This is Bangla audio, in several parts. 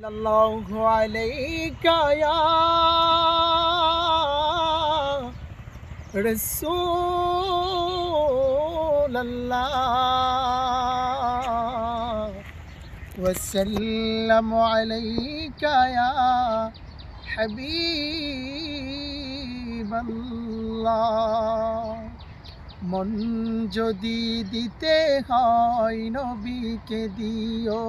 الله عليك يا رسول الله وسلم عليك يا حبيب الله মন যদি দিতে হয় নবীকে দিও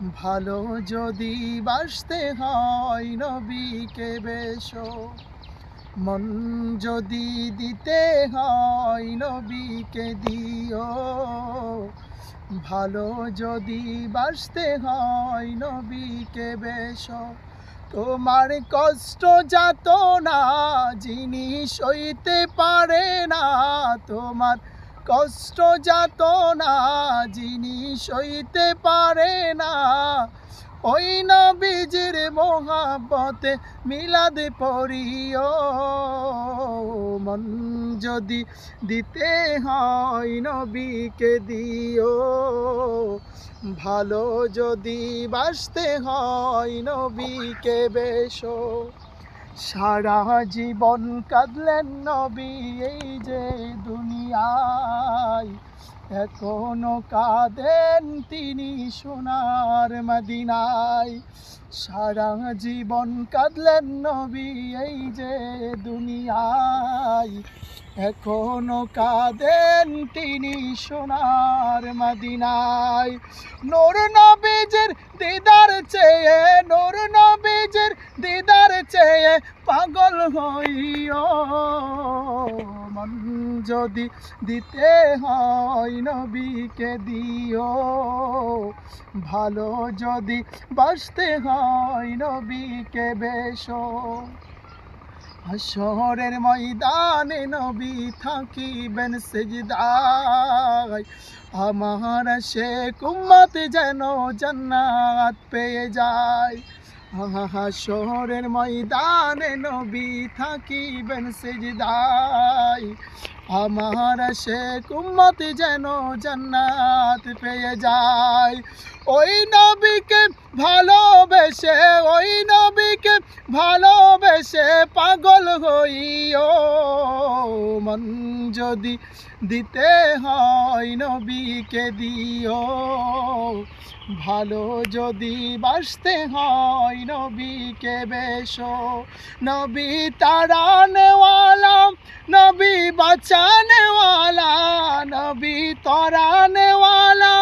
ভালো যদি বাসতে হয় নবীকে বেশো। মন যদি দিতে হয় নবীকে দিও। ভালো যদি বাসতে হয় নবীকে বেশো। তোমার কষ্ট যাত না যিনি সইতে পারে না, তোমার কষ্ট যাত না যিনি সইতে পারে না। ওই নবীজির মোহাবতে মিলাদ পড়িও। মন যদি দিতে হয় নবীকে দিও। ভালো যদি বাসতে হয় নবীকে বেশো। সারা জীবন কাঁদলেন নবী, এই যে দুনিয়ায়। এখনও কাঁদেন তিনি সোনার মদিনায়। সারা জীবন কাঁদলেন নবী, এই যে দুনিয়ায়। এখনও কাঁদেন তিনি সোনার মদিনায়। নোর নবীজের দিদার চেয়ে, নোর নবীজের দিদার চেয়ে পাগল হইও। মন যদি দিতে হয় নবীকে দিও। ভালো যদি বাসতে হয় নবীকে বেশো। হাসরের ময়দানে নবী থাকিবেন সেজদায়। আমার সে কুম্মত যেন জান্নাত পেয়ে যায়। হাসরের ময়দানে নবী থাকিবেন সেজদায়। আমার সে কুম্মত যেন জান্নাত পেয়ে যায়। ওই নবীকে ভালোবেসে, ওই নবীকে ভালোবেসে পাগল হইও। মন যদি দিতে হয় নবীকে দিও। ভালো যদি বাসতে হয় নবীকে বেশো। নবী তারানেওয়ালা নবী বাঁচানেওয়ালা নবী তরানেওয়ালা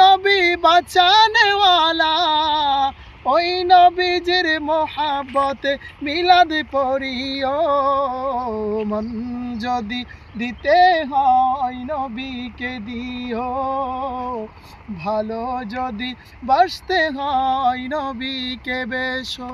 নবী বাঁচানেওয়ালা ওই নবীজির মোহাবতে মিলাদ পড়িও। মন যদি দিতে হয় নবীকে দিও ভালো যদি বাসতে হয় নবীকে বেশো।